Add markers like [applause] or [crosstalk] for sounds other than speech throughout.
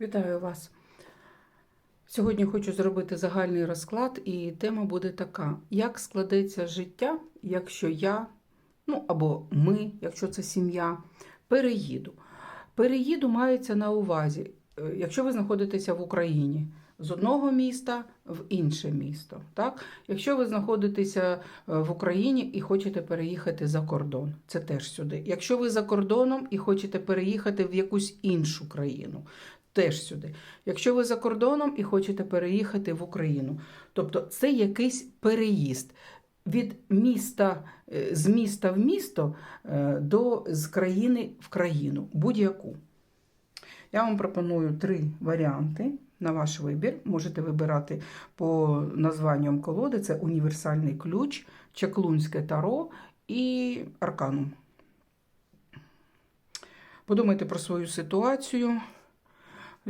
Вітаю вас. Сьогодні хочу зробити загальний розклад, і тема буде така: як складеться життя, якщо я, ну або ми, якщо це сім'я, переїду. Переїду мається на увазі, е, якщо ви знаходитеся в Україні. З одного міста в інше місто. Так? Якщо ви знаходитеся е, в Україні і хочете переїхати за кордон, це теж сюди. Якщо ви за кордоном і хочете переїхати в якусь іншу країну, теж сюди. Якщо ви за кордоном і хочете переїхати в Україну, тобто це якийсь переїзд від міста е, з міста в місто е, до з країни в країну, будь-яку. Я вам пропоную три варіанти на ваш вибір. Можете вибирати по названням колоди: це універсальний ключ, чаклунське таро і арканум. Подумайте про свою ситуацію.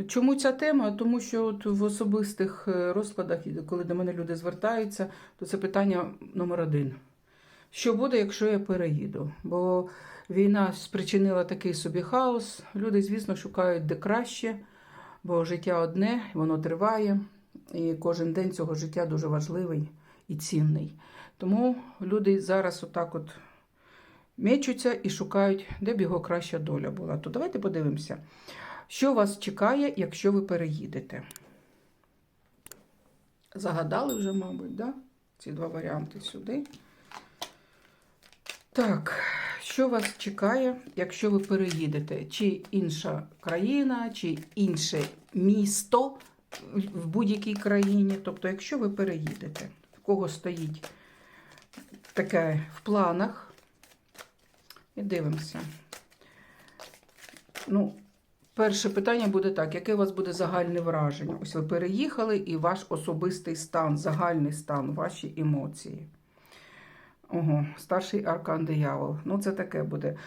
Чому ця тема? Тому що от в особистих е, розкладах, коли до мене люди звертаються, то це питання номер один. Що буде, якщо я переїду? Бо війна спричинила такий собі хаос. Люди, звісно, шукають де краще, бо життя одне, воно триває, і кожен день цього життя дуже важливий і цінний. Тому люди зараз отак от мечуться і шукають, де б його краща доля була. То давайте подивимося. Що вас чекає, якщо ви переїдете? Загадали вже, мабуть, да? ці два варіанти сюди. Так, що вас чекає, якщо ви переїдете? Чи інша країна, чи інше місто в будь-якій країні? Тобто, якщо ви переїдете, в кого стоїть таке в планах? І дивимося. Ну, Перше питання буде так: яке у вас буде загальне враження? Ось ви переїхали і ваш особистий стан, загальний стан, ваші емоції. Ого, старший аркан диявол. Ну, це таке буде.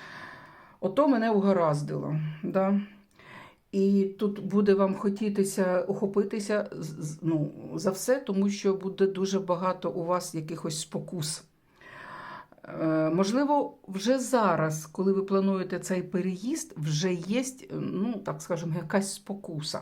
Ото мене угораздило. Да? І тут буде вам хотітися охопитися ну, за все, тому що буде дуже багато у вас якихось спокус. Е, можливо, вже зараз, коли ви плануєте цей переїзд, вже є, ну так скажемо, якась спокуса.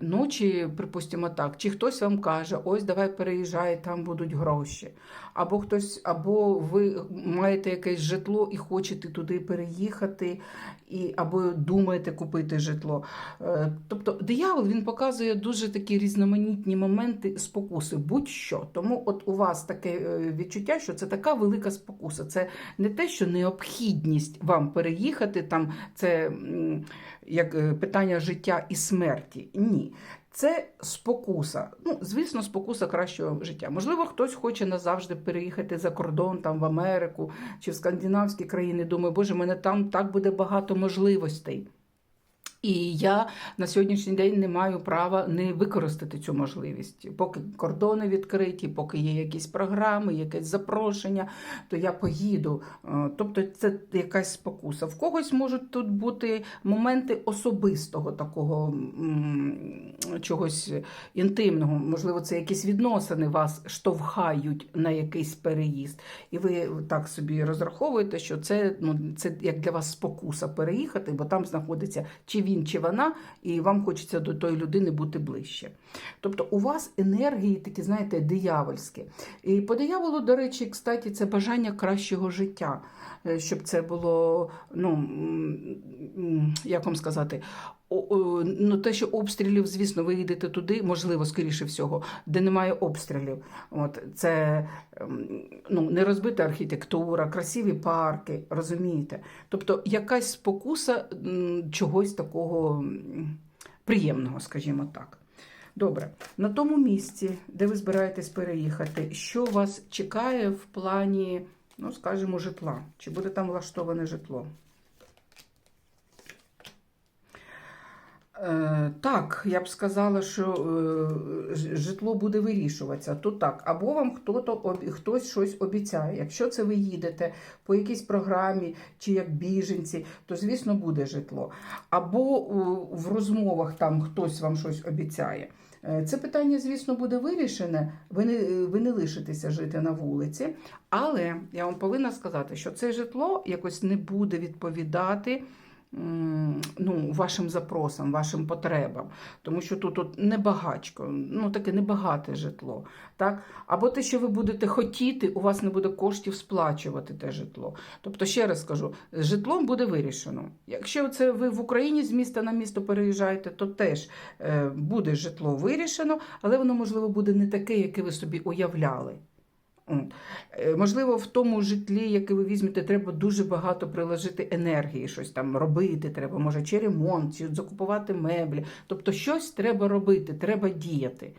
Ну, чи, припустимо так, чи хтось вам каже, ось давай переїжджай, там будуть гроші. Або хтось, або ви маєте якесь житло і хочете туди переїхати, і, або думаєте купити житло. Е, тобто диявол він показує дуже такі різноманітні моменти спокуси, будь-що. Тому от у вас таке е, відчуття, що це така велика спокуса. Це не те, що необхідність вам переїхати, там це як е, питання життя і смерті. Ні. Це спокуса. Ну, звісно, спокуса кращого життя. Можливо, хтось хоче назавжди переїхати за кордон, там в Америку чи в скандинавські країни. Думає, боже, мене там так буде багато можливостей. І я на сьогоднішній день не маю права не використати цю можливість. Поки кордони відкриті, поки є якісь програми, якесь запрошення, то я поїду. Е, тобто це якась спокуса. В когось можуть тут бути моменти особистого такого чогось інтимного. Можливо, це якісь відносини вас штовхають на якийсь переїзд. І ви так собі розраховуєте, що це ну, це як для вас спокуса переїхати, бо там знаходиться чи він, чи вона, і вам хочеться до тої людини бути ближче. Тобто у вас енергії такі, знаєте, диявольські. І по дияволу, до речі, кстати, це бажання кращого життя, е, щоб це було, ну, як вам сказати, ну, те, що обстрілів, звісно, ви йдете туди, можливо, скоріше всього, де немає обстрілів. От, Це ем, ну, не архітектура, красиві парки, розумієте? Тобто якась спокуса чогось такого приємного, скажімо так. Добре, на тому місці, де ви збираєтесь переїхати, що вас чекає в плані, ну, скажімо, житла? Чи буде там влаштоване житло? Так, я б сказала, що е, житло буде вирішуватися. Тут так, або вам хто-то, хтось щось обіцяє. Якщо це ви їдете по якійсь програмі чи як біженці, то, звісно, буде житло. Або в розмовах там хтось вам щось обіцяє. Е, це питання, звісно, буде вирішене. Ви не, ви не лишитеся жити на вулиці. Але я вам повинна сказати, що це житло якось не буде відповідати ну, вашим запросам, вашим потребам. Тому що тут от небагачко, ну таке небагате житло. Так? Або те, що ви будете хотіти, у вас не буде коштів сплачувати те житло. Тобто, ще раз скажу, з житлом буде вирішено. Якщо це ви в Україні з міста на місто переїжджаєте, то теж е, буде житло вирішено, але воно, можливо, буде не таке, яке ви собі уявляли. Е, Можливо, в тому житлі, яке ви візьмете, треба дуже багато приложити енергії, щось там робити треба, може, чи ремонт, чи закупувати меблі. Тобто щось треба робити, треба діяти.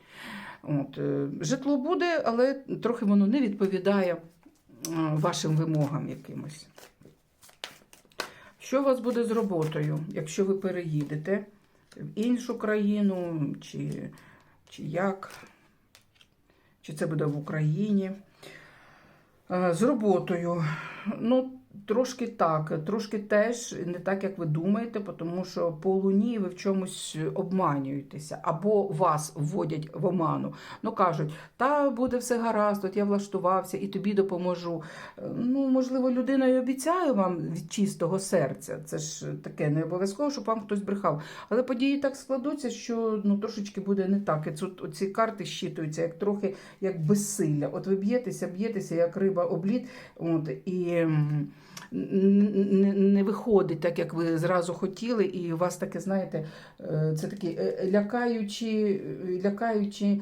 От. е, Житло буде, але трохи воно не відповідає вашим вимогам якимось. Що у вас буде з роботою, якщо ви переїдете в іншу країну, чи, чи як? Чи це буде в Україні? Е, З роботою. Ну, трошки так, трошки теж не так, як ви думаєте, тому що по луні ви в чомусь обманюєтеся, або вас вводять в оману. Ну кажуть, та буде все гаразд, от я влаштувався і тобі допоможу. Ну, можливо, людина і обіцяє вам від чистого серця. Це ж таке не обов'язково, щоб вам хтось брехав. Але події так складуться, що ну, трошечки буде не так. І тут ці карти щитуються як трохи як безсилля. От ви б'єтеся, б'єтеся, як риба облід, от, і не виходить так, як ви зразу хотіли, і у вас таке, знаєте, е, це такі е, лякаючі, лякаючі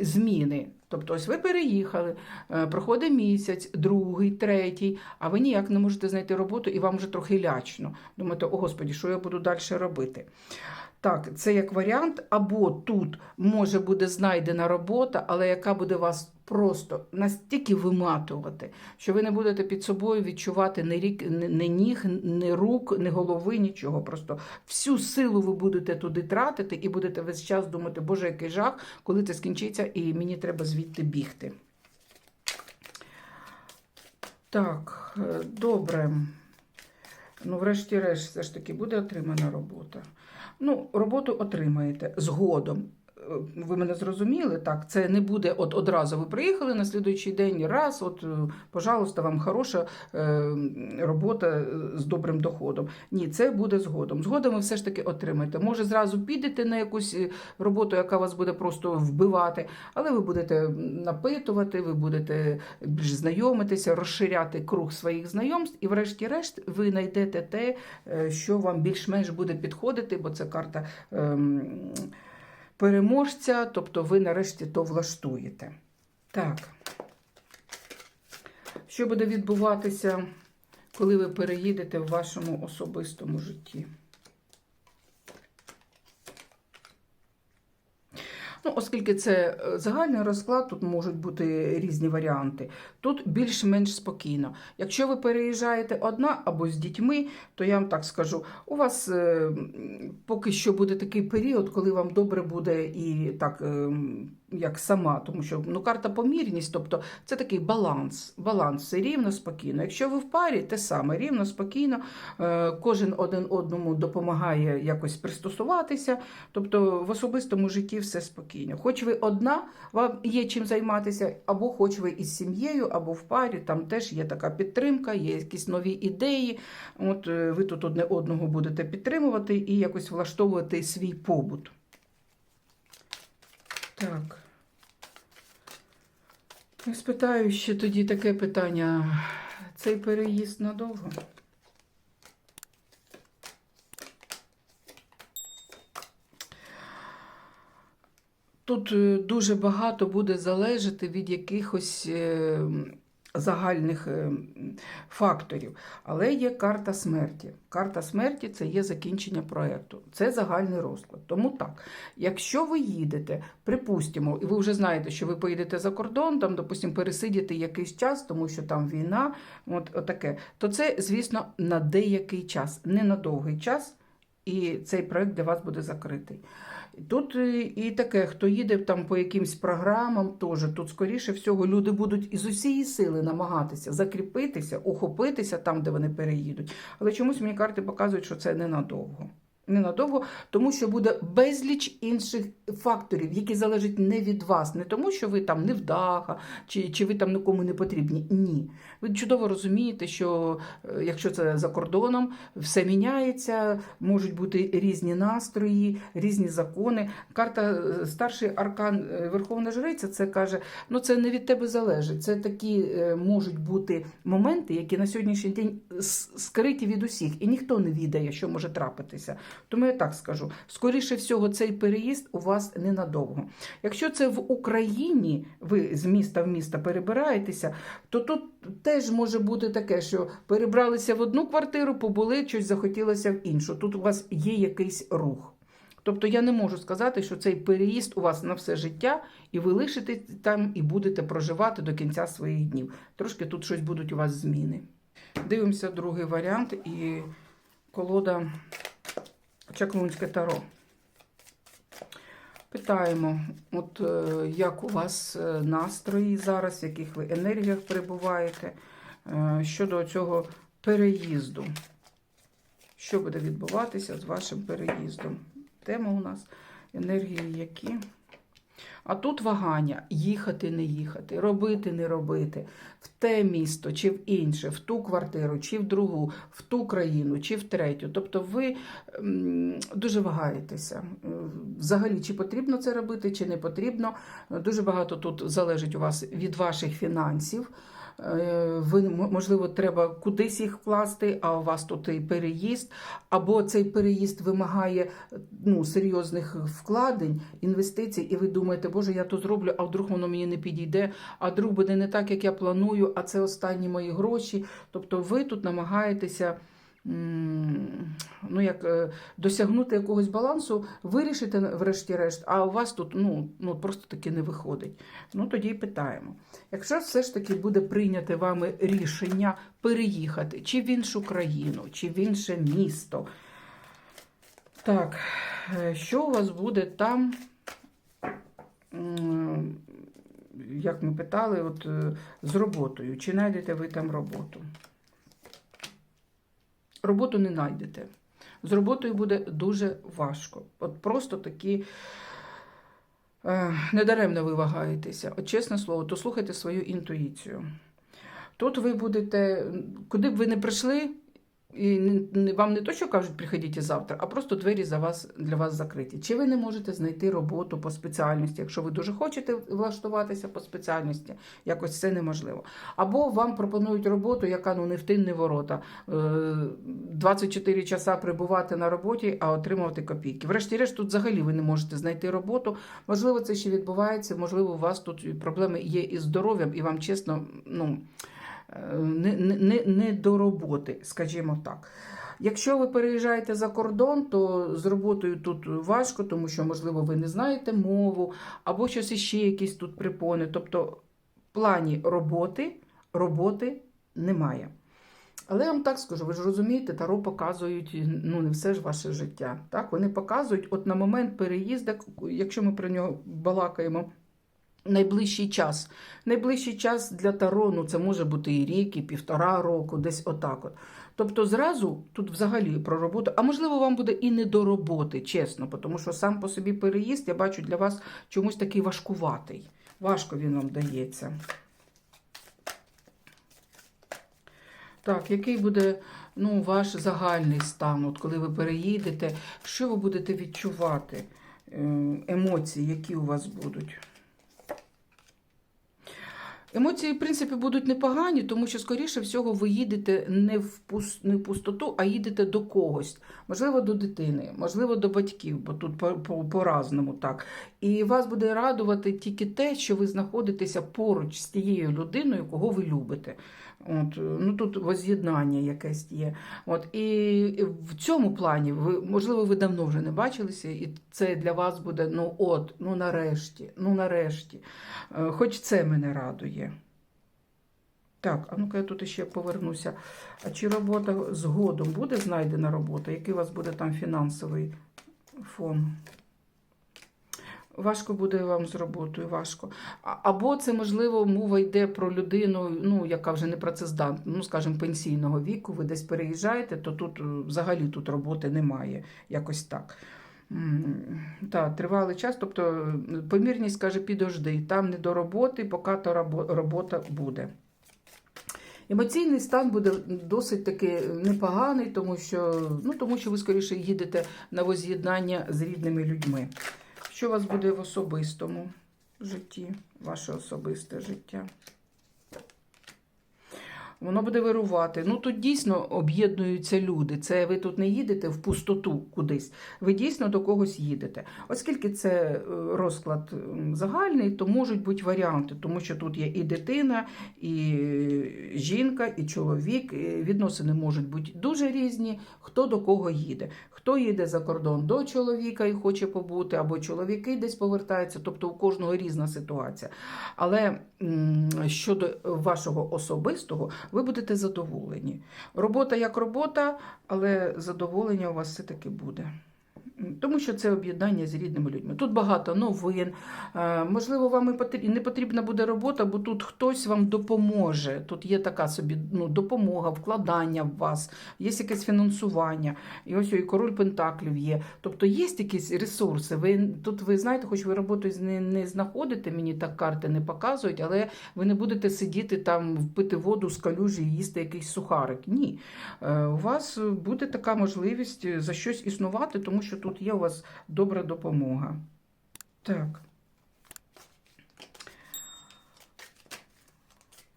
зміни. Тобто, ось ви переїхали, е, проходить місяць, другий, третій, а ви ніяк не можете знайти роботу, і вам вже трохи лячно. Думаєте, о Господі, що я буду далі робити? Так, це як варіант, або тут може буде знайдена робота, але яка буде вас просто настільки виматувати, що ви не будете під собою відчувати ні, рік, ні, ні ніг, ні рук, ні голови, нічого. Просто всю силу ви будете туди тратити і будете весь час думати, Боже, який жах, коли це скінчиться, і мені треба звідти бігти. Так, е, добре. Ну, врешті-решт, все ж таки буде отримана робота. Ну, роботу отримаєте згодом. Е, Ви мене зрозуміли? Так, це не буде от одразу ви приїхали на слідуючий день, раз, от, е, пожалуйста, вам хороша е, робота з добрим доходом. Ні, це буде згодом. Згодом ви все ж таки отримаєте. Може, зразу підете на якусь роботу, яка вас буде просто вбивати, але ви будете напитувати, ви будете більш знайомитися, розширяти круг своїх знайомств, і, врешті-решт, ви знайдете те, що вам більш-менш буде підходити, бо це карта. ем, переможця, тобто ви нарешті то влаштуєте. Так. Що буде відбуватися, коли ви переїдете в вашому особистому житті? Ну, оскільки це е, загальний розклад, тут можуть бути різні варіанти. Тут більш-менш спокійно. Якщо ви переїжджаєте одна або з дітьми, то я вам так скажу, у вас е, поки що буде такий період, коли вам добре буде і так. Як сама, тому що ну, карта помірність, тобто це такий баланс. Баланс все рівно, спокійно. Якщо ви в парі, те саме рівно, спокійно, е, кожен один одному допомагає якось пристосуватися. Тобто в особистому житті все спокійно. Хоч ви одна, вам є чим займатися, або хоч ви із сім'єю, або в парі, там теж є така підтримка, є якісь нові ідеї. От е, ви тут одне одного будете підтримувати і якось влаштовувати свій побут. Так. Я спитаю ще тоді таке питання. Цей переїзд надовго? Тут е, дуже багато буде залежати від якихось е, загальних е, факторів. Але є карта смерті. Карта смерті це є закінчення проєкту. Це загальний розклад. Тому так, якщо ви їдете, припустимо, і ви вже знаєте, що ви поїдете за кордон, там, допустимо, пересидіти якийсь час, тому що там війна, от, отаке, то це, звісно, на деякий час, не на довгий час, і цей проєкт для вас буде закритий. Тут і і таке, хто їде там по якимсь програмам, теж тут, скоріше всього, люди будуть із усієї сили намагатися закріпитися, ухопитися там, де вони переїдуть. Але чомусь мені карти показують, що це ненадовго. Ненадовго, тому що буде безліч інших факторів, які залежать не від вас, не тому, що ви там невдаха, чи, чи ви там нікому не потрібні. Ні. Ви чудово розумієте, що е, якщо це за кордоном, все міняється, можуть бути різні настрої, різні закони. Карта е, старший аркан е, Верховна Жриця це каже: ну це не від тебе залежить. Це такі можуть бути моменти, які на сьогоднішній день скриті від усіх, і ніхто не відає, що може трапитися. Тому я так скажу: скоріше всього, цей переїзд у вас ненадовго. Якщо це в Україні, ви з міста в місто перебираєтеся, то тут теж може бути таке, що перебралися в одну квартиру, побули, щось захотілося в іншу. Тут у вас є якийсь рух. Тобто я не можу сказати, що цей переїзд у вас на все життя, і ви лишитесь там і будете проживати до кінця своїх днів. Трошки тут щось будуть у вас зміни. Дивимося другий варіант і колода Чаклунське таро. Питаємо, от е, як у вас е, настрої зараз, в яких ви енергіях перебуваєте е, щодо цього переїзду. Що буде відбуватися з вашим переїздом? Тема у нас енергії які. А тут вагання їхати, не їхати, робити, не робити, в те місто чи в інше, в ту квартиру, чи в другу, в ту країну, чи в третю. Тобто ви дуже вагаєтеся. Е, Взагалі, чи потрібно це робити, чи не потрібно. Дуже багато тут залежить у вас від ваших фінансів. Е, Ви, можливо, треба кудись їх вкласти, а у вас тут і переїзд, або цей переїзд вимагає ну, серйозних вкладень, інвестицій, і ви думаєте, Боже, я то зроблю, а вдруг воно мені не підійде, а вдруг буде не так, як я планую, а це останні мої гроші. Тобто ви тут намагаєтеся. Ну, як е, досягнути якогось балансу, вирішити врешті-решт, а у вас тут ну, ну, просто таки не виходить. Ну, тоді й питаємо. Якщо все ж таки буде прийняте вами рішення переїхати чи в іншу країну, чи в інше місто, так, е, що у вас буде там? Як ми питали, от, е, з роботою. Чи знайдете ви там роботу? Роботу не знайдете. З роботою буде дуже важко. От просто такі е, недаремно ви вагаєтеся. От чесне слово, то слухайте свою інтуїцію. Тут ви будете, куди б ви не прийшли, і вам не то, що кажуть, приходіть завтра, а просто двері за вас, для вас закриті. Чи ви не можете знайти роботу по спеціальності, якщо ви дуже хочете влаштуватися по спеціальності, якось це неможливо. Або вам пропонують роботу, яка ну не в тин, не ворота. Е, 24 часа прибувати на роботі, а отримувати копійки. Врешті-решт, тут взагалі ви не можете знайти роботу. Можливо, це ще відбувається, можливо, у вас тут проблеми є із здоров'ям, і вам чесно, ну. Не, не, не до роботи, скажімо так. Якщо ви переїжджаєте за кордон, то з роботою тут важко, тому що, можливо, ви не знаєте мову, або щось іще якісь тут припони. Тобто, в плані роботи, роботи немає. Але я вам так скажу, ви ж розумієте, Таро показують ну, не все ж ваше життя. Так? Вони показують, от на момент переїзду, якщо ми про нього балакаємо, найближчий час. Найближчий час для Таро, ну це може бути і рік, і півтора року, десь отак. От. Тобто зразу тут взагалі про роботу, а можливо, вам буде і не до роботи, чесно, тому що сам по собі переїзд, я бачу для вас чомусь такий важкуватий. Важко він вам дається. Так, який буде ну, ваш загальний стан, от коли ви переїдете, що ви будете відчувати? Е, Емоції, які у вас будуть? Емоції, в принципі, будуть непогані, тому що, скоріше всього, ви їдете не в, пус... не в пустоту, а їдете до когось. Можливо, до дитини, можливо, до батьків, бо тут по- по- по-разному так. І вас буде радувати тільки те, що ви знаходитеся поруч з тією людиною, кого ви любите. От, ну тут воз'єднання якесь є. От, і в цьому плані, ви, можливо, ви давно вже не бачилися, і це для вас буде ну от, ну нарешті, ну нарешті. Е, Хоч це мене радує. Так, а ну-ка я тут ще повернуся. А чи робота згодом буде знайдена робота? Який у вас буде там фінансовий фон? Важко буде вам з роботою, важко. Або це, можливо, мова йде про людину, ну, яка вже не працездатна, ну, скажімо, пенсійного віку, ви десь переїжджаєте, то тут е, взагалі тут роботи немає. Якось так. М, Так, тривалий час, тобто е, помірність каже, підожди, там не до роботи, поки то робота буде. Емоційний стан буде досить таки непоганий, тому що, ну, тому що ви скоріше їдете на воз'єднання з рідними людьми. Що у вас буде в особистому житті, ваше особисте життя? Воно буде вирувати. Ну тут дійсно об'єднуються люди. Це ви тут не їдете в пустоту кудись. Ви дійсно до когось їдете. Оскільки це е, розклад загальний, то можуть бути варіанти, тому що тут є і дитина, і жінка, і чоловік. Відносини можуть бути дуже різні. Хто до кого їде. Хто їде за кордон до чоловіка і хоче побути, або чоловіки десь повертаються, тобто у кожного різна ситуація. Але щодо вашого особистого, ви будете задоволені. Робота як робота, але задоволення у вас все-таки буде. Тому що це об'єднання з рідними людьми. Тут багато новин. Е, Можливо, вам і не потрібна буде робота, бо тут хтось вам допоможе. Тут є така собі ну, допомога, вкладання в вас, є якесь фінансування. І ось і король Пентаклів є. Тобто є якісь ресурси. Ви тут ви знаєте, хоч ви роботу не, не знаходите, мені так карти не показують, але ви не будете сидіти там, пити воду з калюжі і їсти якийсь сухарик. Ні. Е, У вас буде така можливість за щось існувати, тому що тут є у вас добра допомога. Так.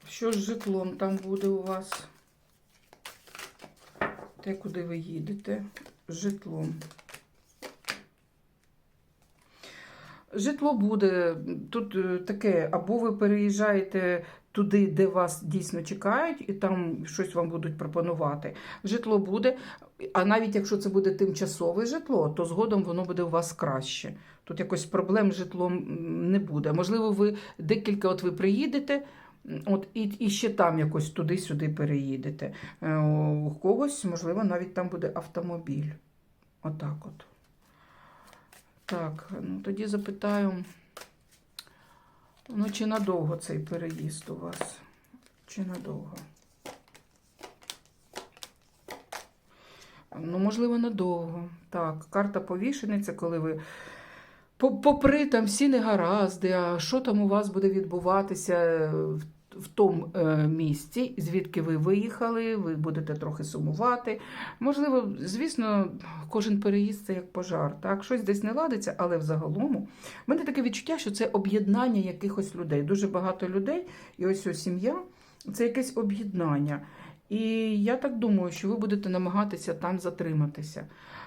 Що з житлом там буде у вас? Те, куди ви їдете? З житлом. Житло буде тут е, таке, або ви переїжджаєте туди, де вас дійсно чекають, і там щось вам будуть пропонувати. Житло буде, а навіть якщо це буде тимчасове житло, то згодом воно буде у вас краще. Тут якось проблем з житлом не буде. Можливо, ви декілька от ви приїдете. От і, і ще там якось туди-сюди переїдете. Е, У когось, можливо, навіть там буде автомобіль. Отак от. Так, ну тоді запитаю, ну чи надовго цей переїзд у вас? Чи надовго? Ну, можливо, надовго. Так, карта повішений, це коли ви. Попри там всі негаразди, а що там у вас буде відбуватися в, тому е, місці, звідки ви виїхали, ви будете трохи сумувати. Можливо, звісно, кожен переїзд це як пожар. Так, щось десь не ладиться, але взагалом в мене таке відчуття, що це об'єднання якихось людей. Дуже багато людей, і ось ось сім'я це якесь об'єднання. І я так думаю, що ви будете намагатися там затриматися.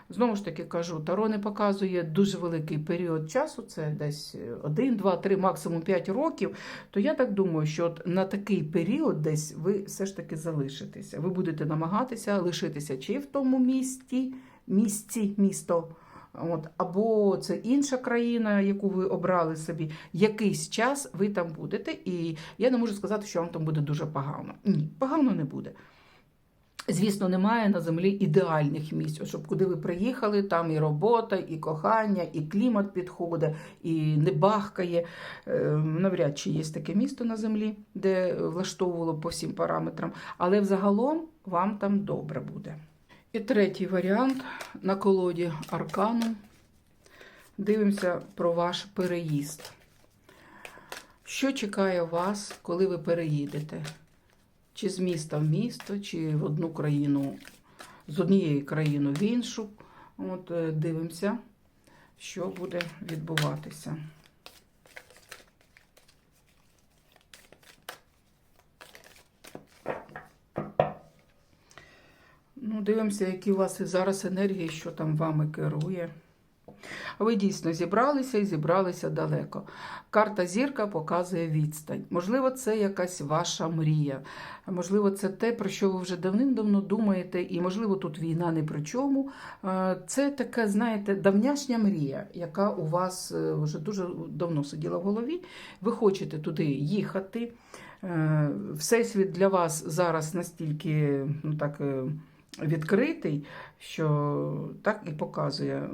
Знову ж таки кажу, Таро не показує дуже великий період часу, це десь 1, 2, 3, максимум 5 років. То я так думаю, що от на такий період десь ви все ж таки залишитеся. Ви будете намагатися лишитися чи в тому місті, місці, місто. От, або це інша країна, яку ви обрали собі. Якийсь час ви там будете, і я не можу сказати, що вам там буде дуже погано. Ні, погано не буде. Звісно, немає на землі ідеальних місць, щоб куди ви приїхали, там і робота, і кохання, і клімат підходить, і не бахкає. Е, Навряд чи є таке місто на землі, де влаштовувало по всім параметрам, але взагалом вам там добре буде. І третій варіант на колоді аркану. Дивимося про ваш переїзд. Що чекає вас, коли ви переїдете? Чи з міста в місто, чи в одну країну, з однієї країни в іншу. От е, дивимося, що буде відбуватися. Ну, дивимося, які у вас зараз енергії, що там вами керує. Ви дійсно зібралися і зібралися далеко. Карта зірка показує відстань. Можливо, це якась ваша мрія. Можливо, це те, про що ви вже давним-давно думаєте, і, можливо, тут війна не при чому. Е, Це така, знаєте, давняшня мрія, яка у вас е, вже дуже давно сиділа в голові. Ви хочете туди їхати. Е, Всесвіт для вас зараз настільки ну так, відкритий, що так і показує.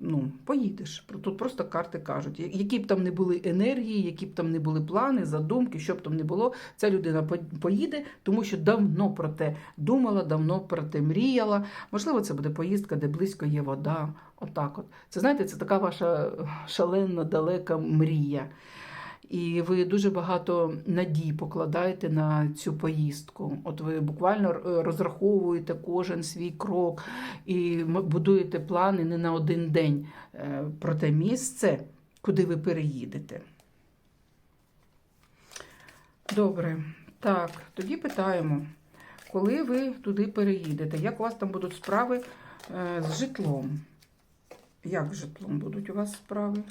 Ну, поїдеш. Тут просто карти кажуть, які б там не були енергії, які б там не були плани, задумки, що б там не було, ця людина поїде, тому що давно про те думала, давно про те мріяла. Можливо, це буде поїздка, де близько є вода. Отак от. Це знаєте, це така ваша шалена, далека мрія. І ви дуже багато надій покладаєте на цю поїздку. От ви буквально е, розраховуєте кожен свій крок і будуєте плани не на один день е, про те місце, куди ви переїдете. Добре. Так, тоді питаємо, коли ви туди переїдете, як у вас там будуть справи е, з житлом? Як з житлом будуть у вас справи?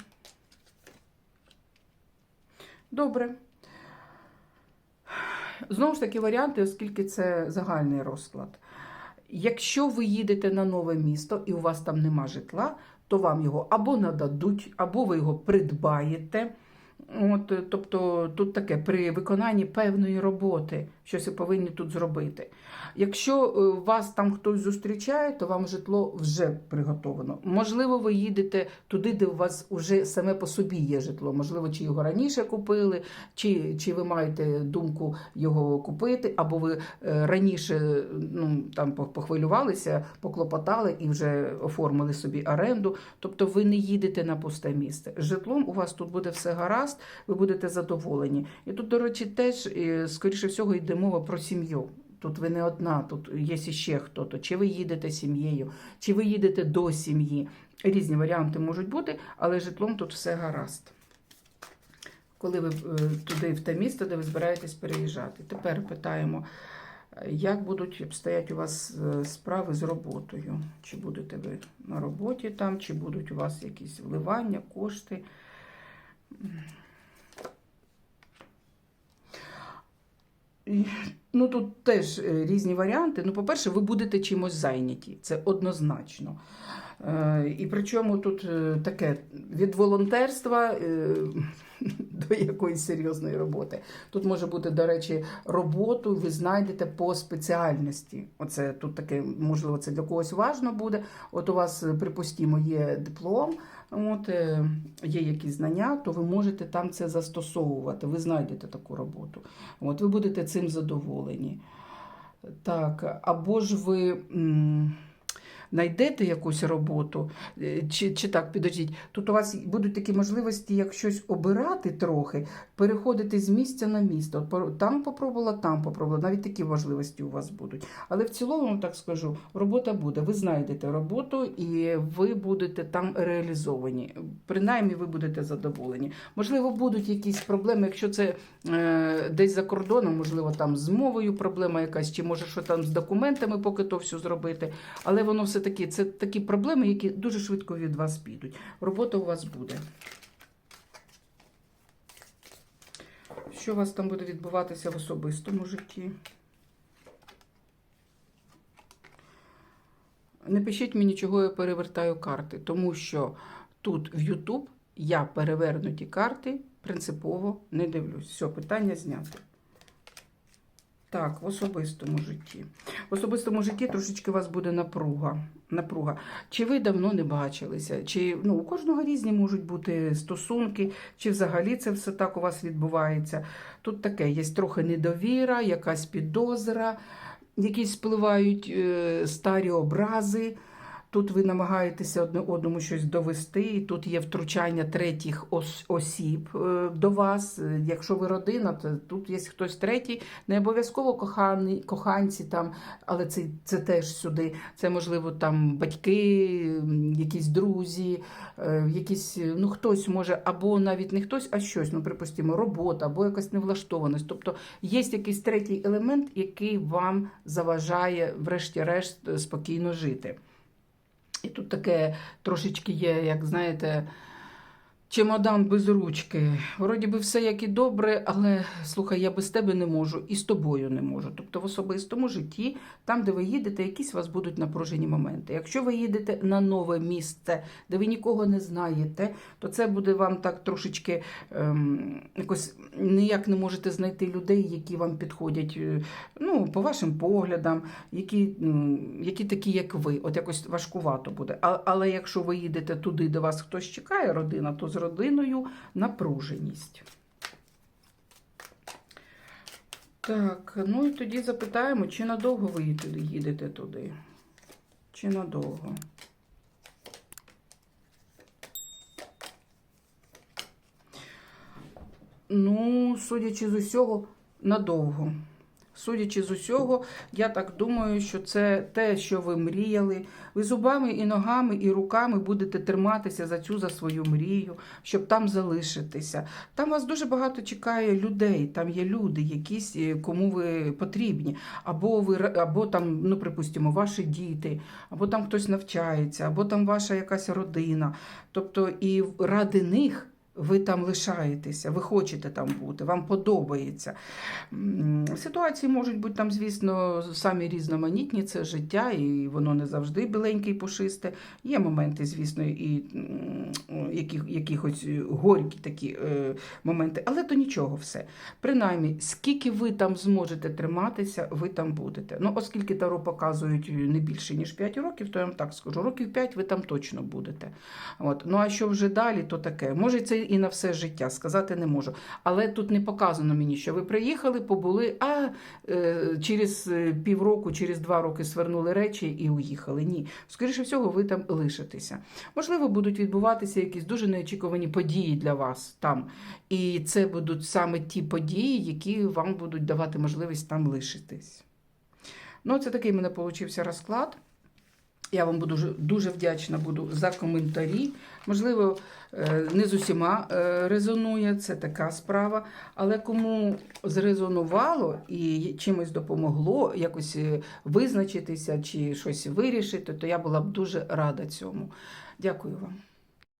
Добре. Знову ж таки, варіанти, оскільки це загальний розклад. Якщо ви їдете на нове місто і у вас там нема житла, то вам його або нададуть, або ви його придбаєте. От, е, тобто тут таке при виконанні певної роботи, щось ви повинні тут зробити. Якщо е, вас там хтось зустрічає, то вам житло вже приготовано. Можливо, ви їдете туди, де у вас вже саме по собі є житло. Можливо, чи його раніше купили, чи, чи ви маєте думку його купити, або ви е, раніше ну, там похвилювалися, поклопотали і вже оформили собі оренду. Тобто ви не їдете на пусте місце. Житлом у вас тут буде все гаразд, ви будете задоволені. І тут, до речі, теж, е, скоріше всього, йде мова про сім'ю. Тут ви не одна, тут є ще хто-то. Чи ви їдете сім'єю, чи ви їдете до сім'ї. Різні варіанти можуть бути, але житлом тут все гаразд. Коли ви е, туди, в те місто, де ви збираєтесь переїжджати. Тепер питаємо, як будуть обстояти у вас е, справи з роботою? Чи будете ви на роботі там, чи будуть у вас якісь вливання, кошти? Ну, тут теж е, різні варіанти. Ну, по-перше, ви будете чимось зайняті, це однозначно. Е, І причому тут е, таке від волонтерства [laughs] до якоїсь серйозної роботи. Тут може бути, до речі, роботу ви знайдете по спеціальності. Оце тут таке, можливо, це для когось важно буде. От у вас, припустімо, є диплом, от, е, є якісь знання, то ви можете там це застосовувати. Ви знайдете таку роботу. От ви будете цим задоволені. Так, або ж ви. Знайдете якусь роботу, е, чи, чи так, підождіть, тут у вас будуть такі можливості, як щось обирати трохи, переходити з місця на місце. От там попробувала, там попробувала. Навіть такі можливості у вас будуть. Але в цілому, так скажу, робота буде. Ви знайдете роботу і ви будете там реалізовані. Принаймні, ви будете задоволені. Можливо, будуть якісь проблеми, якщо це е, десь за кордоном, можливо, там з мовою проблема якась, чи може що там з документами, поки то все зробити. Але воно все таки це такі проблеми, які дуже швидко від вас підуть. Робота у вас буде. Що у вас там буде відбуватися в особистому житті? Не пишіть мені, чого я перевертаю карти, тому що тут в YouTube я перевернуті карти принципово не дивлюсь. Все, питання знято. Так, в особистому житті. В особистому житті трошечки у вас буде напруга. напруга. Чи ви давно не бачилися? Чи ну, у кожного різні можуть бути стосунки, чи взагалі це все так у вас відбувається? Тут таке є трохи недовіра, якась підозра, якісь спливають е, старі образи. Тут ви намагаєтеся одне одному щось довести, тут є втручання третіх ос- осіб е, до вас. Е, Якщо ви родина, то тут є хтось третій, не обов'язково кохані, коханці там, але це, це теж сюди. Це можливо там батьки, якісь друзі, е, якісь, ну хтось може, або навіть не хтось, а щось, ну припустимо, робота, або якась невлаштованість. Тобто є якийсь третій елемент, який вам заважає, врешті-решт, спокійно жити. І тут таке трошечки є, як знаєте, Чемодан без ручки. Вроді би все як і добре, але слухай, я без тебе не можу і з тобою не можу. Тобто в особистому житті, там, де ви їдете, якісь у вас будуть напружені моменти. Якщо ви їдете на нове місце, де ви нікого не знаєте, то це буде вам так трошечки ем, якось ніяк не можете знайти людей, які вам підходять е, ну, по вашим поглядам, які, які такі, як ви. От якось важкувато буде. А, але якщо ви їдете туди, де вас хтось чекає, родина, то з родиною напруженість. Так, ну і тоді запитаємо, чи надовго ви їдете- їдете туди? Чи надовго? Ну, судячи з усього, надовго. Судячи з усього, я так думаю, що це те, що ви мріяли. Ви зубами і ногами, і руками будете триматися за цю за свою мрію, щоб там залишитися. Там вас дуже багато чекає людей. Там є люди, якісь, е, кому ви потрібні. Або ви або там, ну припустимо, ваші діти, або там хтось навчається, або там ваша якась родина. Тобто, і ради них. Ви там лишаєтеся, ви хочете там бути, вам подобається. Ситуації можуть бути там, звісно, самі різноманітні, це життя, і воно не завжди біленьке і пушисте. Є моменти, звісно, і якихось горькі такі е, моменти, але то нічого все. Принаймні, скільки ви там зможете триматися, ви там будете. Ну, оскільки Таро показують не більше, ніж 5 років, то я вам так скажу, років 5 ви там точно будете. От. Ну а що вже далі, то таке. Може, це і на все життя, сказати не можу. Але тут не показано мені, що ви приїхали, побули, а е, через е, півроку, через два роки свернули речі і уїхали. Ні. Скоріше всього, ви там лишитеся. Можливо, будуть відбуватися якісь дуже неочікувані події для вас там. І це будуть саме ті події, які вам будуть давати можливість там лишитись. Ну, це такий в мене получився розклад. Я вам буду дуже- вдячна буду за коментарі. Можливо, е, не з усіма е, резонує, це така справа. Але кому зрезонувало і чимось допомогло якось е, визначитися чи щось вирішити, то я була б дуже рада цьому. Дякую вам.